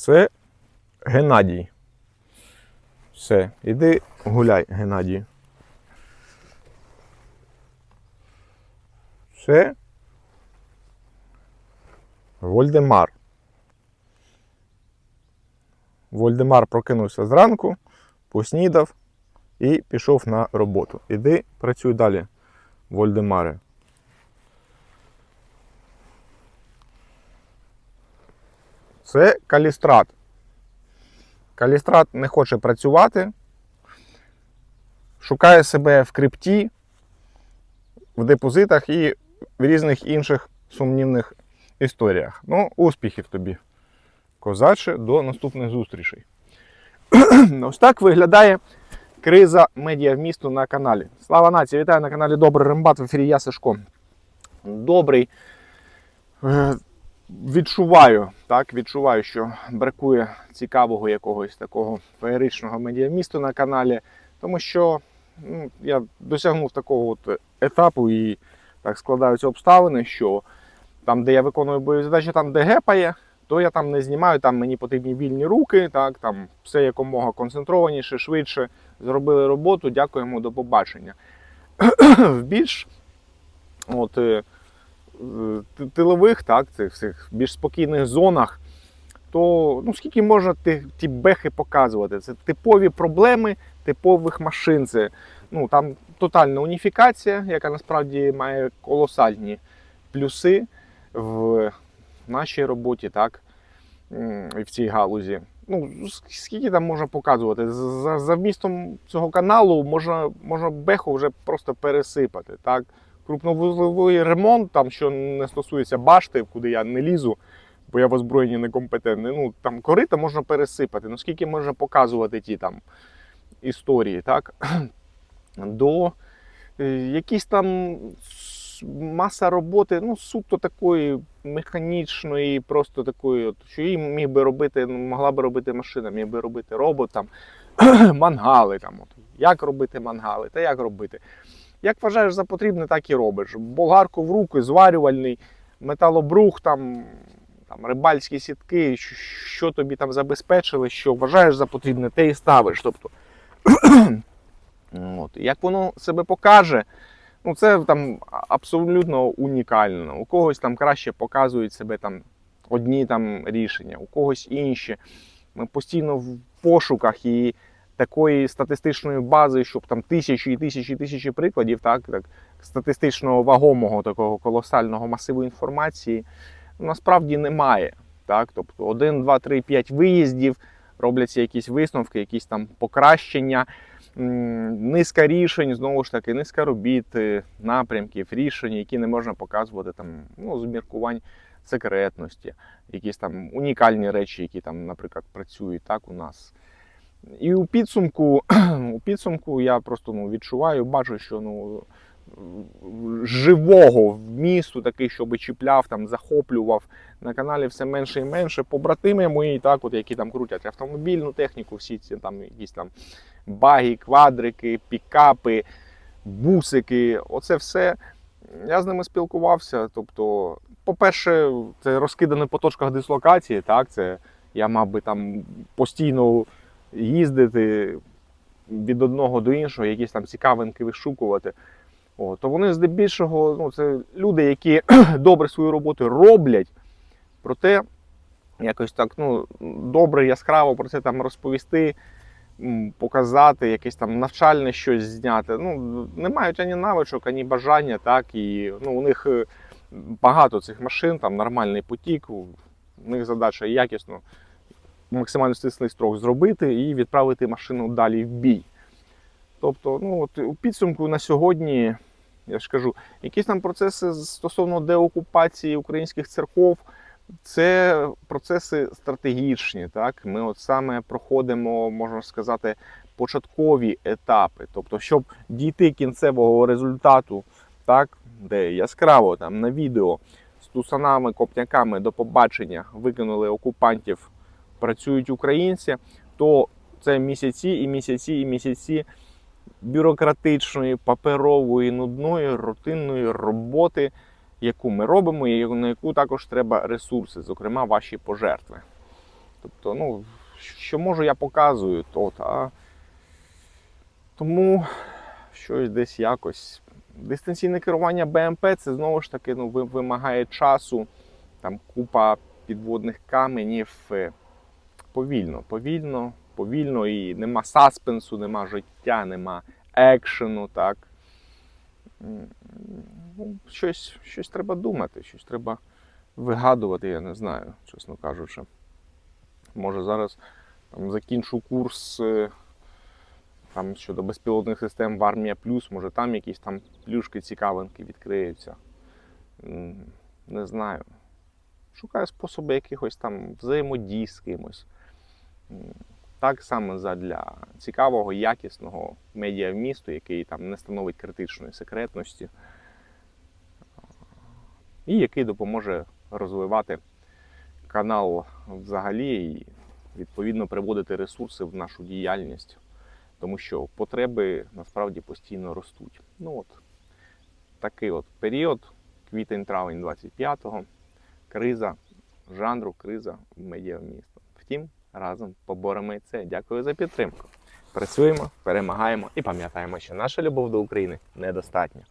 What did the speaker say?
Це Геннадій. Все, іди гуляй, Геннадій. Це Вольдемар. Вольдемар прокинувся зранку, поснідав і пішов на роботу. Іди працюй далі, Вольдемаре. Це калістрат. Калістрат не хоче працювати, шукає себе в крипті, в депозитах і в різних інших сумнівних історіях. Ну, успіхів тобі, козаче, до наступних зустрічей. Ось так виглядає криза медіавмісту на каналі. Слава нації! Вітаю на каналі Добрий Рембат в ефірі я Сашко. Добрий. Відчуваю, так, відчуваю, що бракує цікавого якогось такого феєричного медіамісту на каналі, тому що ну, я досягнув такого от етапу і так складаються обставини, що там, де я виконую бойові задачі, там, де гепає, то я там не знімаю, там мені потрібні вільні руки, так, там все якомога концентрованіше, швидше зробили роботу, дякуємо, до побачення. В більш от, е, тилових, так, цих всіх більш спокійних зонах, то ну, скільки можна ті, ті бехи показувати? Це типові проблеми типових машин. Це, ну, там тотальна уніфікація, яка насправді має колосальні плюси в нашій роботі, так, і в цій галузі. Ну, скільки там можна показувати? За, за вмістом цього каналу можна, можна беху вже просто пересипати. Так? Крупновузловий ремонт, там, що не стосується башти, куди я не лізу, бо я в озброєнні некомпетентний. Ну, там корита можна пересипати. Ну, скільки можна показувати ті там історії, так? До е, якісь там маса роботи, ну, суто такої механічної, просто такої, от, що її міг би робити, ну, могла би робити машина, міг би робити робот, там, мангали. Там, от. Як робити мангали, та як робити. Як вважаєш за потрібне, так і робиш. Болгарку в руки, зварювальний, металобрух, там, там, рибальські сітки, що- тобі там забезпечили, що вважаєш за потрібне, те і ставиш. Тобто, от. Як воно себе покаже, ну це там абсолютно унікально. У когось там краще показують себе там одні там рішення, у когось інші. Ми постійно в пошуках і такої статистичної бази, щоб там тисячі і тисячі і тисячі прикладів, так, так статистичного вагомого такого колосального масиву інформації насправді немає. Так? Тобто 1, 2, 3, 5 виїздів, робляться якісь висновки, якісь там покращення, низка рішень, знову ж таки, низка робіт, е, напрямків, рішень, які не можна показувати там, ну, з міркувань секретності, якісь там унікальні речі, які там, наприклад, працюють так у нас. І у підсумку, у підсумку я просто ну, відчуваю, бачу, що ну, живого вмісту, такий, щоб чіпляв, там, захоплював на каналі все менше і менше. Побратими мої, так, от, які там крутять автомобільну техніку, всі ці там якісь там баги, квадрики, пікапи, бусики, оце все. Я з ними спілкувався. Тобто, по-перше, це розкидане по точках дислокації, так, це я мав би там постійно їздити від одного до іншого, якісь там цікавинки вишукувати. О, то вони здебільшого, ну, це люди, які добре свою роботу роблять, проте якось так ну, добре, яскраво про це там розповісти, показати, якесь там навчальне щось зняти. Ну, не мають ані навичок, ані бажання, так, і ну, у них е, багато цих машин, там нормальний потік, у них задача якісно максимально стислий строк зробити і відправити машину далі в бій. Тобто, ну от у підсумку на сьогодні, я ж кажу, якісь там процеси стосовно деокупації українських церков, це процеси стратегічні. Так? Ми от саме проходимо, можна сказати, початкові етапи. Тобто, щоб дійти кінцевого результату, так, де яскраво там на відео з тусанами, копняками до побачення викинули окупантів, працюють українці, то це місяці і місяці і місяці бюрократичної, паперової, нудної, рутинної роботи, яку ми робимо, і на яку також треба ресурси, зокрема ваші пожертви. Тобто, ну, що можу, я показую тут. А тому щось десь якось. Дистанційне керування БМП це знову ж таки ну, вимагає часу, там купа підводних каменів. Повільно, повільно, повільно і нема саспенсу, нема життя, нема екшену, так. Ну, щось, щось треба думати, щось треба вигадувати, я не знаю, чесно кажучи. Може зараз там, закінчу курс е, там, щодо безпілотних систем в Армія Плюс, може там якісь там плюшки, цікавинки відкриються. Не знаю. Шукаю способи якихось там взаємодій з кимось. Так само задля цікавого, якісного медіавмісту, який там не становить критичної секретності, і який допоможе розвивати канал взагалі і відповідно приводити ресурси в нашу діяльність, тому що потреби насправді постійно ростуть. Ну от такий от період, квітень-травень 25-го, криза жанру, криза в медіамісту. Втім, разом поборемо і це. Дякую за підтримку. Працюємо, перемагаємо і пам'ятаємо, що наша любов до України недостатня.